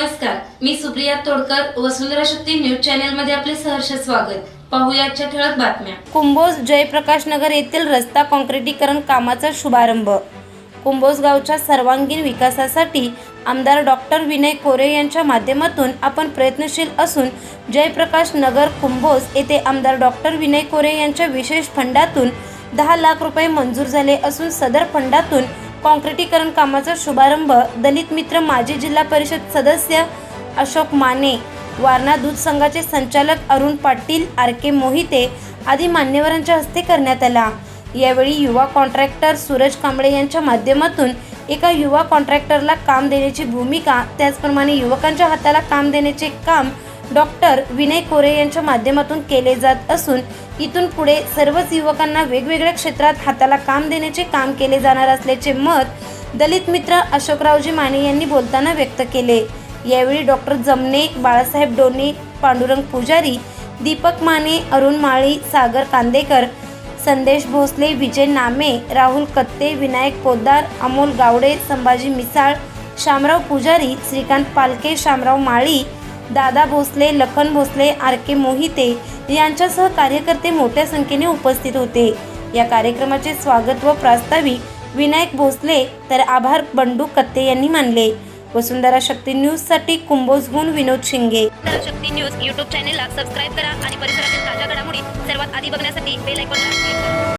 नमस्कार मी Supriya Todkar Vasundhara Shakti news channel मध्ये आपले सहर्ष स्वागत. पाहुयाच्या ठळक बातम्या. कुंभोज जयप्रकाश नगर येथील रस्ता काँक्रिटीकरण कामाचा शुभारंभ. कुंभोज गावच्या सर्वांगीण विकासासाठी आमदार डॉक्टर विनय कोरे यांच्या माध्यमातून आपण प्रयत्नशील असून जयप्रकाश नगर कुंभोज येथे आमदार डॉक्टर विनय कोरे यांच्या विशेष फंडातून दहा लाख रुपये मंजूर झाले असून सदर फंडातून काँक्रिटीकरण कामाचा शुभारंभ दलित मित्र माजी जिल्हा परिषद सदस्य अशोक माने वारणा दूध संघाचे संचालक अरुण पाटील आर के मोहिते आदी मान्यवरांच्या हस्ते करण्यात आला. यावेळी युवा कॉन्ट्रॅक्टर सूरज कांबळे यांच्या माध्यमातून एका युवा कॉन्ट्रॅक्टरला काम देण्याची भूमिका त्याचप्रमाणे युवकांच्या हाताला काम देण्याचे काम डॉक्टर विनय कोरे यांच्या माध्यमातून केले जात असून इथून पुढे सर्वच युवकांना वेगवेगळ्या क्षेत्रात हाताला काम देण्याचे काम केले जाणार असल्याचे मत दलित मित्र अशोकरावजी माने यांनी बोलताना व्यक्त केले. यावेळी डॉक्टर जमने बाळासाहेब डोने पांडुरंग पुजारी दीपक माने अरुण माळी सागर कांदेकर संदेश भोसले विजय नामे राहुल कत्ते विनायक पोद्दार अमोल गावडे संभाजी मिसाळ शामराव पुजारी श्रीकांत पालके शामराव माळी दादा भोसले लखन भोसले आर के मोहिते यांच्यासह कार्यकर्ते मोठ्या संख्येने उपस्थित होते. या कार्यक्रमाचे स्वागत व प्रास्ताविक विनायक भोसले तर आभार बंडू कत्ते यांनी मानले. वसुंधरा शक्ती न्यूजसाठी कुंभोजहून विनोद शिंगे. शक्ती न्यूज यूट्यूब चॅनेलला सबस्क्राईब करा आणि परिसरातील ताज्या घडामोडी सर्वात आधी बघण्यासाठी बेल आयकॉनला